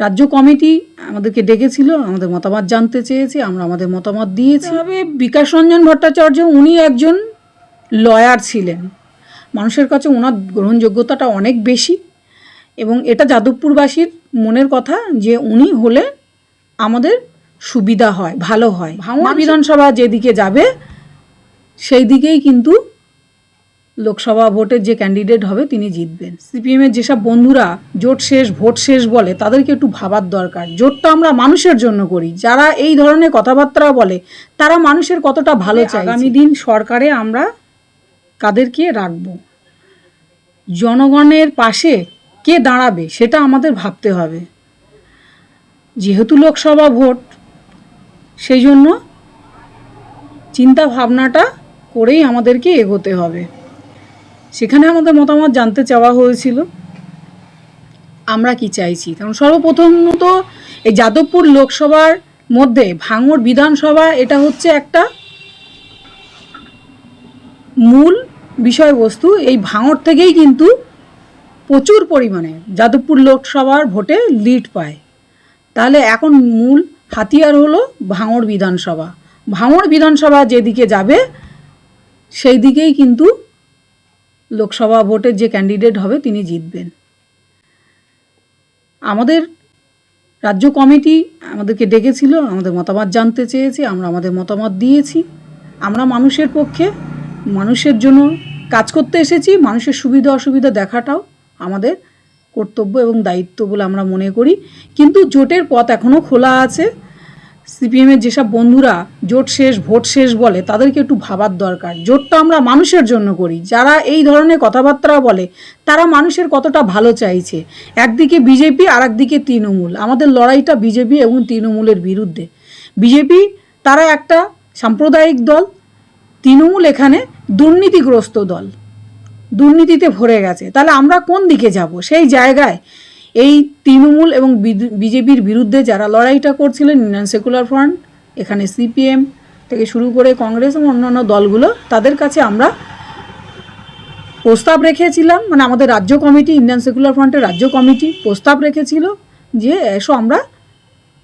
রাজ্য কমিটি আমাদেরকে ডেকেছিল আমাদের মতামত জানতে চেয়েছে আমরা আমাদের মতামত দিয়েছি। তবে বিকাশ রঞ্জন ভট্টাচার্য উনি একজন লয়ার ছিলেন। মানুষের কাছে ওনার গ্রহণযোগ্যতাটা অনেক বেশি এবং এটা যাদবপুরবাসীর মনের কথা যে উনি হলে আমাদের সুবিধা হয় ভালো হয়। ভাঙড় বিধানসভা যেদিকে যাবে সেই দিকেই কিন্তু লোকসভা ভোটের যে ক্যান্ডিডেট হবে তিনি জিতবেন। সিপিএমের যেসব বন্ধুরা জোট শেষ ভোট শেষ বলে তাদেরকে একটু ভাবার দরকার। জোটটা আমরা মানুষের জন্য করি। যারা এই ধরনের কথাবার্তা বলে তারা মানুষের কতটা ভালো চায়। আগামী দিন সরকারে আমরা কাদেরকে রাখব? জনগণের পাশে কে দাঁড়াবে সেটা আমাদের ভাবতে হবে। যেহেতু লোকসভা ভোট সেই জন্য চিন্তা ভাবনাটা করেই আমাদেরকে এগোতে হবে। সেখানে আমাদের মতামত জানতে চাওয়া হয়েছিল। আমরা কি চাইছি? কারণ সর্বপ্রথমত এই যাদবপুর লোকসভার মধ্যে ভাঙড় বিধানসভা, এটা হচ্ছে একটা মূল বিষয়বস্তু। এই ভাঙড় থেকেই কিন্তু প্রচুর পরিমাণে যাদবপুর লোকসভার ভোটে লিড পায়। তাহলে এখন মূল হাতিয়ার হলো ভাঙড় বিধানসভা। ভাঙড় বিধানসভা যেদিকে যাবে সেই দিকেই কিন্তু লোকসভা ভোটের যে ক্যান্ডিডেট হবে তিনি জিতবেন। আমাদের রাজ্য কমিটি আমাদেরকে ডেকেছিল, আমাদের মতামত জানতে চেয়েছে, আমরা আমাদের মতামত দিয়েছি। আমরা মানুষের পক্ষে, মানুষের জন্য কাজ করতে এসেছি, মানুষের সুবিধা অসুবিধা দেখাটাও আমাদের কর্তব্য এবং দায়িত্ব বলে আমরা মনে করি। কিন্তু জোটের পথ এখনও খোলা আছে। সিপিএমের যেসব বন্ধুরা জোট শেষ, ভোট শেষ বলে, তাদেরকে একটু ভাবার দরকার। জোটটা আমরা মানুষের জন্য করি। যারা এই ধরনের কথাবার্তা বলে, তারা মানুষের কতটা ভালো চাইছে? একদিকে বিজেপি আর একদিকে তৃণমূল। আমাদের লড়াইটা বিজেপি এবং তৃণমূলের বিরুদ্ধে। বিজেপি, তারা একটা সাম্প্রদায়িক দল, তৃণমূল এখানে দুর্নীতিগ্রস্ত দল। দুর্নীতিতে ভরে গেছে। তাহলে আমরা কোন দিকে যাব? সেই জায়গায় এই তৃণমূল এবং বিজেপির বিরুদ্ধে যারা লড়াইটা করছিলেন ইন্ডিয়ান সেকুলার ফ্রন্ট, এখানে সিপিএম থেকে শুরু করে কংগ্রেস এবং অন্যান্য দলগুলো, তাদের কাছে আমরা প্রস্তাব রেখেছিলাম। মানে আমাদের রাজ্য কমিটি ইন্ডিয়ান সেকুলার ফ্রন্টের রাজ্য কমিটি প্রস্তাব রেখেছিল যে, এসো আমরা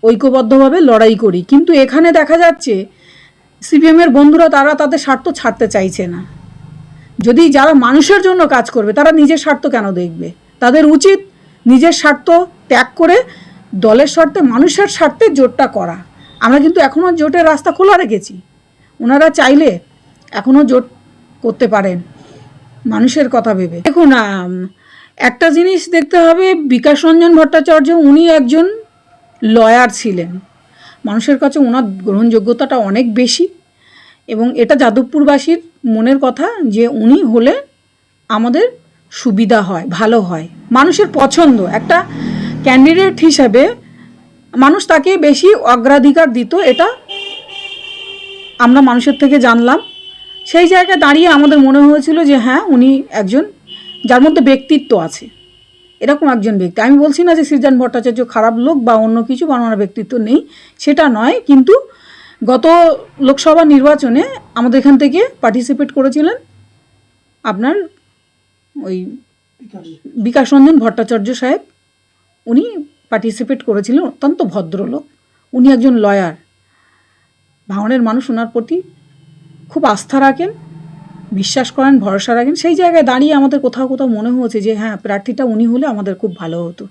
ঐক্যবদ্ধভাবে লড়াই করি। কিন্তু এখানে দেখা যাচ্ছে সিপিএমের বন্ধুরা তারা তাদের স্বার্থ ছাড়তে চাইছে না। যদি যারা মানুষের জন্য কাজ করবে, তারা নিজের স্বার্থ কেন দেখবে? তাদের উচিত নিজের স্বার্থ ত্যাগ করে দলের স্বার্থে, মানুষের স্বার্থে জোটটা করা। আমরা কিন্তু এখনও জোটের রাস্তা খোলা রেখেছি। ওনারা চাইলে এখনও জোট করতে পারেন, মানুষের কথা ভেবে। দেখুন একটা জিনিস দেখতে হবে, বিকাশ রঞ্জন ভট্টাচার্য উনি একজন লয়ার ছিলেন। মানুষের কাছে ওনার গ্রহণযোগ্যতাটা অনেক বেশি এবং এটা যাদবপুরবাসীর মনের কথা যে উনি হলে আমাদের সুবিধা হয়, ভালো হয়। মানুষের পছন্দ। একটা ক্যান্ডিডেট হিসাবে মানুষ তাকে বেশি অগ্রাধিকার দিত, এটা আমরা মানুষের থেকে জানলাম। সেই জায়গায় দাঁড়িয়ে আমাদের মনে হয়েছিল যে হ্যাঁ উনি একজন, যার মধ্যে ব্যক্তিত্ব আছে। এরকম একজন ব্যক্তি। আমি বলছি না যে সৃজন ভট্টাচার্য খারাপ লোক বা অন্য কিছু, বা ওনার ব্যক্তিত্ব নেই, সেটা নয়। কিন্তু গত লোকসভা নির্বাচনে আমাদের এখান থেকে পার্টিসিপেট করেছিলেন আপনার ওই বিকাশ। রঞ্জন ভট্টাচার্য সাহেব উনি পার্টিসিপেট করেছিলেন অত্যন্ত ভদ্রলোক। উনি একজন লয়ার ভাঙনের মানুষ ওনার প্রতি খুব আস্থা রাখেন বিশ্বাস করেন ভরসা রাখেন। সেই জায়গায় দাঁড়িয়ে আমাদের কোথাও কোথাও মনে হয়েছে যে হ্যাঁ প্রার্থীটা উনি হলে আমাদের খুব ভালো হতো।